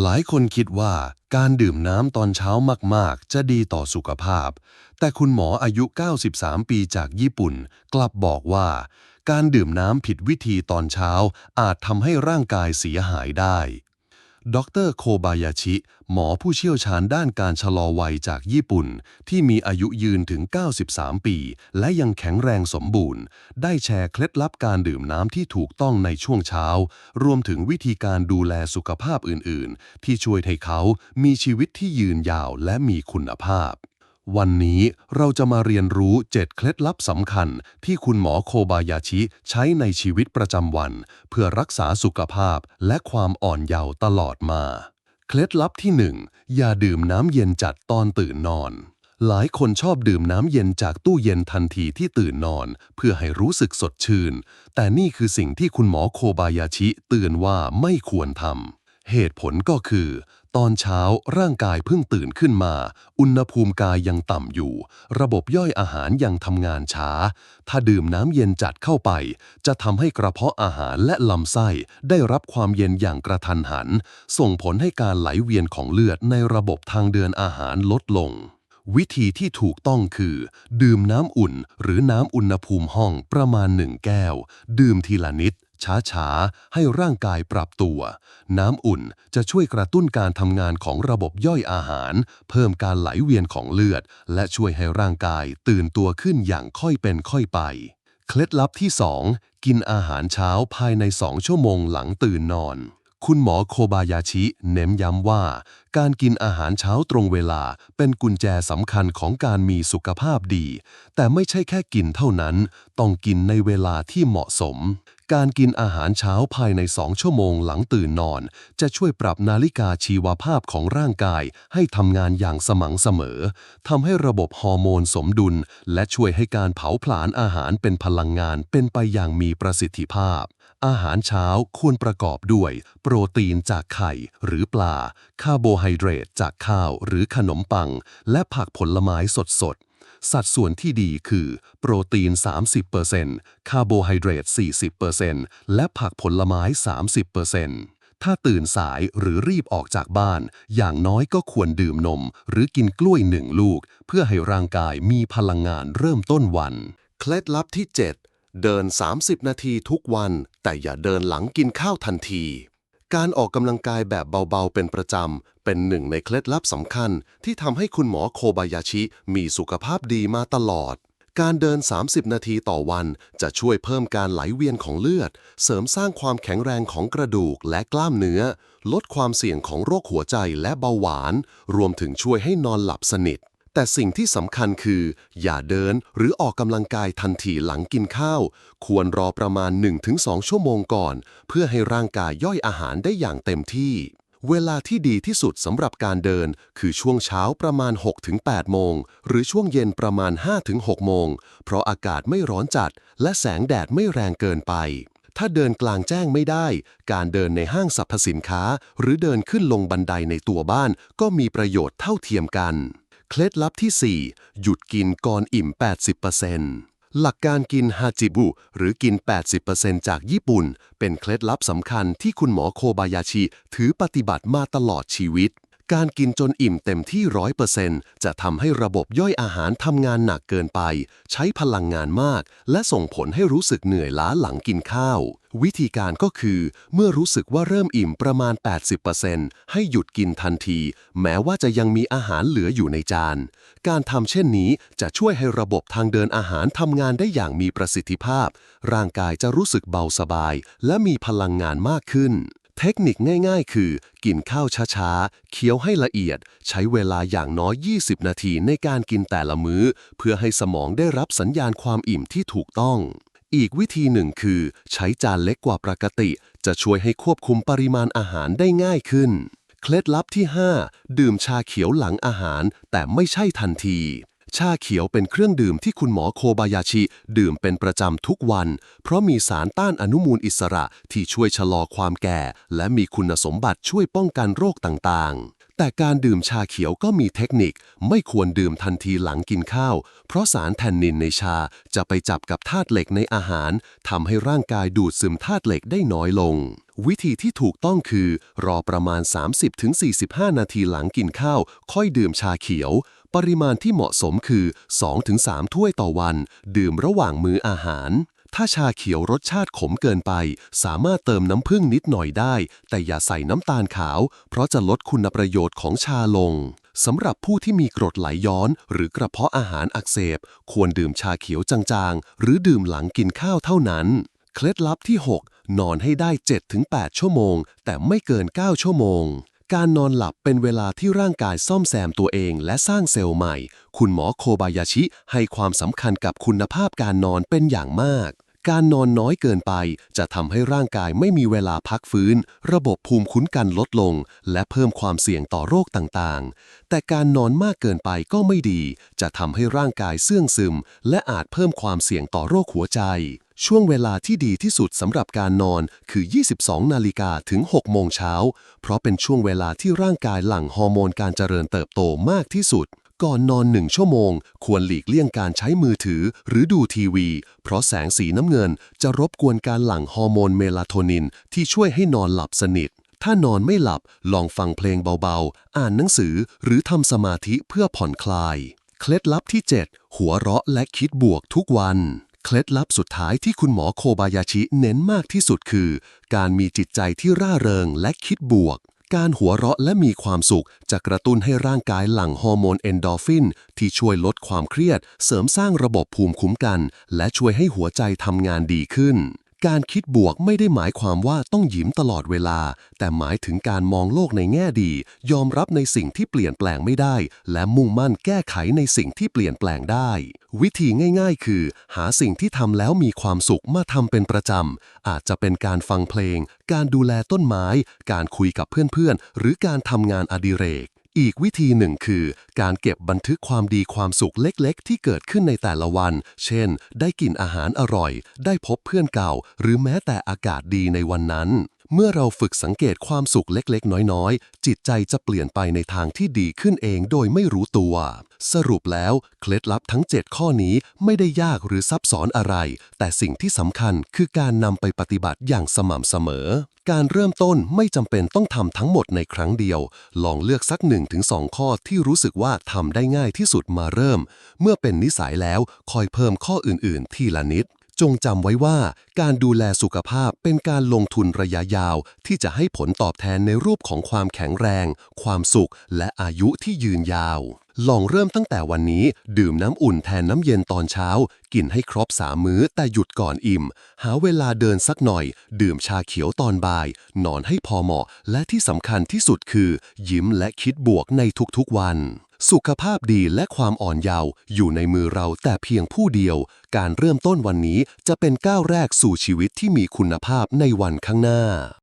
หลายคนคิดว่าการดื่มน้ำตอนเช้ามาก ๆ จะดีต่อสุขภาพ แต่คุณหมออายุ 93 ปีจากญี่ปุ่น กลับบอกว่า การดื่มน้ำผิดวิธีตอนเช้าอาจทำให้ร่างกายเสียหายได้ ดรโคบายาชิ หมอผู้เชี่ยวชาญด้านการชะลอวัยจากญี่ปุ่น ที่มีอายุยืนถึง 93 ปี และยังแข็งแรงสมบูรณ์ ได้แชร์เคล็ดลับการดื่มน้ำที่ถูกต้องในช่วงเช้า รวมถึงวิธีการดูแลสุขภาพอื่น ๆ ที่ช่วยให้เขามีชีวิตที่ยืนยาวและมีคุณภาพ วันนี้เราจะมาเรียนรู้7เคล็ดลับสำคัญ ที่คุณหมอโคบายาชิใช้ในชีวิตประจำวัน เพื่อรักษาสุขภาพและความอ่อนเยาว์ตลอดมา เคล็ดลับที่ 1 อย่าดื่มน้ำเย็นจัดตอนตื่นนอน หลายคนชอบดื่มน้ำเย็นจากตู้เย็นทันทีที่ตื่นนอน เพื่อให้รู้สึกสดชื่น แต่นี่คือสิ่งที่คุณหมอโคบายาชิเตือนว่าไม่ควรทำ เหตุผลก็คือ ตอนเช้าร่างกายเพิ่งตื่นขึ้นมา อุณหภูมิกายยังต่ำอยู่ ระบบย่อยอาหารยังทำงานช้า ถ้าดื่มน้ำเย็นจัดเข้าไป จะทำให้กระเพาะอาหารและลำไส้ได้รับความเย็นอย่างกระทันหัน ส่งผลให้การไหลเวียนของเลือดในระบบทางเดินอาหารลดลง วิธีที่ถูกต้องคือ ดื่มน้ำอุ่นหรือน้ำอุณหภูมิห้องประมาณหนึ่งแก้ว ดื่มทีละนิด ช้าๆ ให้ร่างกายปรับตัว น้ำอุ่นจะช่วยกระตุ้นการทำงานของระบบย่อยอาหาร เพิ่มการไหลเวียนของเลือด และช่วยให้ร่างกายตื่นตัวขึ้นอย่างค่อยเป็นค่อยไป เคล็ดลับที่ 2 กินอาหารเช้าภายใน 2 ชั่วโมงหลังตื่นนอนคุณหมอโคบายาชิเน้นย้ำว่า การกินอาหารเช้าตรงเวลาเป็นกุญแจสำคัญของการมีสุขภาพดี แต่ไม่ใช่แค่กินเท่านั้น ต้องกินในเวลาที่เหมาะสม การกินอาหารเช้าภายใน2ชั่วโมงหลังตื่นนอน จะช่วยปรับนาฬิกาชีวภาพของร่างกาย ให้ทำงานอย่างสม่ำเสมอทำให้ระบบฮอร์โมนสมดุล และช่วยให้การเผาผลาญอาหารเป็นพลังงานเป็นไปอย่างมีประสิทธิภาพ อาหารเช้าควรประกอบด้วย โปรตีนจากไข่หรือปลา คาร์โบไฮเดรตจากข้าวหรือขนมปัง และผักผลไม้สดๆ สัดส่วนที่ดีคือ โปรตีน 30%คาร์โบไฮเดรต 40%และผักผลไม้ 30%ถ้าตื่นสายหรือรีบออกจากบ้าน อย่างน้อยก็ควรดื่มนม หรือกินกล้วยหนึ่งลูก เพื่อให้ร่างกายมีพลังงานเริ่มต้นวัน เคล็ดลับที่ 7 เดิน 30 นาทีทุกวัน แต่อย่าเดินหลังกินข้าวทันที การออกกำลังกายแบบเบาๆ เป็นประจำ เป็นหนึ่งในเคล็ดลับสำคัญ ที่ทำให้คุณหมอโคบายาชิมีสุขภาพดีมาตลอด การเดิน 30 นาทีต่อวันจะช่วยเพิ่มการไหลเวียนของเลือด เสริมสร้างความแข็งแรงของกระดูกและกล้ามเนื้อ ลดความเสี่ยงของโรคหัวใจและเบาหวาน รวมถึงช่วยให้นอนหลับสนิท แต่สิ่งที่สำคัญคือ อย่าเดินหรือออกกำลังกายทันทีหลังกินข้าว ควรรอประมาณ 1-2 ชั่วโมงก่อน เพื่อให้ร่างกายย่อยอาหารได้อย่างเต็มที่ เวลาที่ดีที่สุดสำหรับการเดิน คือช่วงเช้าประมาณ 6-8 โมง หรือช่วงเย็นประมาณ 5-6 โมง เพราะอากาศไม่ร้อนจัด และแสงแดดไม่แรงเกินไปถ้าเดินกลางแจ้งไม่ได้ การเดินในห้างสรรพสินค้า หรือเดินขึ้นลงบันไดในตัวบ้านก็มีประโยชน์เท่าเทียมกัน เคล็ดลับที่ 4 หยุดกินก่อนอิ่ม 80%หลักการกินฮาจิบุ หรือกิน 80%จากญี่ปุ่น เป็นเคล็ดลับสำคัญที่คุณหมอโคบายาชิ ถือปฏิบัติมาตลอดชีวิต การกินจนอิ่มเต็มที่100%จะทำให้ระบบย่อยอาหารทำงานหนักเกินไป ใช้พลังงานมาก และส่งผลให้รู้สึกเหนื่อยล้าหลังกินข้าว วิธีการก็คือ เมื่อรู้สึกว่าเริ่มอิ่มประมาณ 80%ให้หยุดกินทันที แม้ว่าจะยังมีอาหารเหลืออยู่ในจาน การทำเช่นนี้จะช่วยให้ระบบทางเดินอาหารทำงานได้อย่างมีประสิทธิภาพ ร่างกายจะรู้สึกเบาสบาย และมีพลังงานมากขึ้น เทคนิคง่ายๆ คือ กินข้าวช้าๆ เคี้ยวให้ละเอียด ใช้เวลาอย่างน้อย 20 นาทีในการกินแต่ละมื้อ เพื่อให้สมองได้รับสัญญาณความอิ่มที่ถูกต้อง อีกวิธีหนึ่งคือ ใช้จานเล็กกว่าปกติ จะช่วยให้ควบคุมปริมาณอาหารได้ง่ายขึ้น เคล็ดลับที่ 5 ดื่มชาเขียวหลังอาหาร แต่ไม่ใช่ทันที ชาเขียวเป็นเครื่องดื่มที่คุณหมอโคบายาชิ ดื่มเป็นประจำทุกวัน เพราะมีสารต้านอนุมูลอิสระที่ช่วยชะลอความแก่ และมีคุณสมบัติช่วยป้องกันโรคต่างๆ แต่การดื่มชาเขียวก็มีเทคนิค ไม่ควรดื่มทันทีหลังกินข้าว เพราะสารแทนนินในชาจะไปจับกับธาตุเหล็กในอาหารทำให้ร่างกายดูดซึมธาตุเหล็กได้น้อยลงวิธีที่ถูกต้องคือ รอประมาณ 30-45 นาทีหลังกินข้าว ค่อยดื่มชาเขียว ปริมาณที่เหมาะสมคือ 2-3 ถ้วยต่อวัน ดื่มระหว่างมื้ออาหาร ถ้าชาเขียวรสชาติขมเกินไป สามารถเติมน้ำผึ้งนิดหน่อยได้ แต่อย่าใส่น้ำตาลขาว เพราะจะลดคุณประโยชน์ของชาลงสำหรับผู้ที่มีกรดไหลย้อน หรือกระเพาะอาหารอักเสบ ควรดื่มชาเขียวจางๆ หรือดื่มหลังกินข้าวเท่านั้น เคล็ดลับที่ 6 นอนให้ได้ 7-8 ชั่วโมง แต่ไม่เกิน 9 ชั่วโมง การนอนหลับเป็นเวลาที่ร่างกายซ่อมแซมตัวเองและสร้างเซลล์ใหม่ คุณหมอโคบายาชิให้ความสำคัญกับคุณภาพการนอนเป็นอย่างมาก การนอนน้อยเกินไป จะทำให้ร่างกายไม่มีเวลาพักฟื้น ระบบภูมิคุ้นกันลดลง และเพิ่มความเสี่ยงต่อโรคต่างๆ แต่การนอนมากเกินไปก็ไม่ดี จะทำให้ร่างกายเสื่องซึม และอาจเพิ่มความเสี่ยงต่อโรคหัวใจ ช่วงเวลาที่ดีที่สุดสำหรับการนอนคือ 22 นาฬิกาถึง 6 โมงเช้า เพราะเป็นช่วงเวลาที่ร่างกายหลั่งฮอร์โมนการเจริญเติบโตมากที่สุด ก่อนนอนหนึ่งชั่วโมง ควรหลีกเลี่ยงการใช้มือถือหรือดูทีวี เพราะแสงสีน้ำเงินจะรบกวนการหลั่งฮอร์โมนเมลาโทนินที่ช่วยให้นอนหลับสนิท ถ้านอนไม่หลับลองฟังเพลงเบาๆ อ่านหนังสือหรือทำสมาธิเพื่อผ่อนคลาย เคล็ดลับที่ 7 หัวเราะและคิดบวกทุกวัน เคล็ดลับสุดท้ายที่คุณหมอโคบายาชิเน้นมากที่สุดคือ การมีจิตใจที่ร่าเริงและคิดบวก การหัวเราะและมีความสุข จะกระตุ้นให้ร่างกายหลั่งฮอร์โมนเอนโดฟิน ที่ช่วยลดความเครียด เสริมสร้างระบบภูมิคุ้มกัน และช่วยให้หัวใจทำงานดีขึ้น การคิดบวกไม่ได้หมายความว่าต้องยิ้มตลอดเวลา แต่หมายถึงการมองโลกในแง่ดี ยอมรับในสิ่งที่เปลี่ยนแปลงไม่ได้ และมุ่งมั่นแก้ไขในสิ่งที่เปลี่ยนแปลงได้ วิธีง่ายๆ คือ หาสิ่งที่ทำแล้วมีความสุขมาทำเป็นประจำ อาจจะเป็นการฟังเพลง การดูแลต้นไม้ การคุยกับเพื่อนๆ หรือการทำงานอดิเรก อีกวิธีหนึ่งคือ การเก็บบันทึกความดีความสุขเล็กๆ ที่เกิดขึ้นในแต่ละวัน เช่น ได้กินอาหารอร่อย ได้พบเพื่อนเก่า หรือแม้แต่อากาศดีในวันนั้น เมื่อเราฝึกสังเกตความสุขเล็กๆ น้อยๆ จิตใจจะเปลี่ยนไปในทางที่ดีขึ้นเองโดยไม่รู้ตัว สรุปแล้ว เคล็ดลับทั้ง 7 ข้อนี้ไม่ได้ยากหรือซับซ้อนอะไร แต่สิ่งที่สำคัญคือการนำไปปฏิบัติอย่างสม่ำเสมอ การเริ่มต้นไม่จำเป็นต้องทำทั้งหมดในครั้งเดียว ลองเลือกสัก 1-2 ข้อที่รู้สึกว่าทำได้ง่ายที่สุดมาเริ่ม เมื่อเป็นนิสัยแล้วคอยเพิ่มข้ออื่นๆ ทีละนิด จงจำไว้ว่าการดูแลสุขภาพเป็นการลงทุนระยะยาว ที่จะให้ผลตอบแทนในรูปของความแข็งแรง ความสุข และอายุที่ยืนยาว ลองเริ่มตั้งแต่วันนี้ ดื่มน้ำอุ่นแทนน้ำเย็นตอนเช้า กินให้ครบสามมื้อแต่หยุดก่อนอิ่ม หาเวลาเดินสักหน่อย ดื่มชาเขียวตอนบ่าย นอนให้พอเหมาะ และที่สำคัญที่สุดคือ ยิ้มและคิดบวกในทุกๆวัน สุขภาพดีและความอ่อนเยาว์อยู่ในมือเราแต่เพียงผู้เดียว การเริ่มต้นวันนี้จะเป็นก้าวแรกสู่ชีวิตที่มีคุณภาพในวันข้างหน้า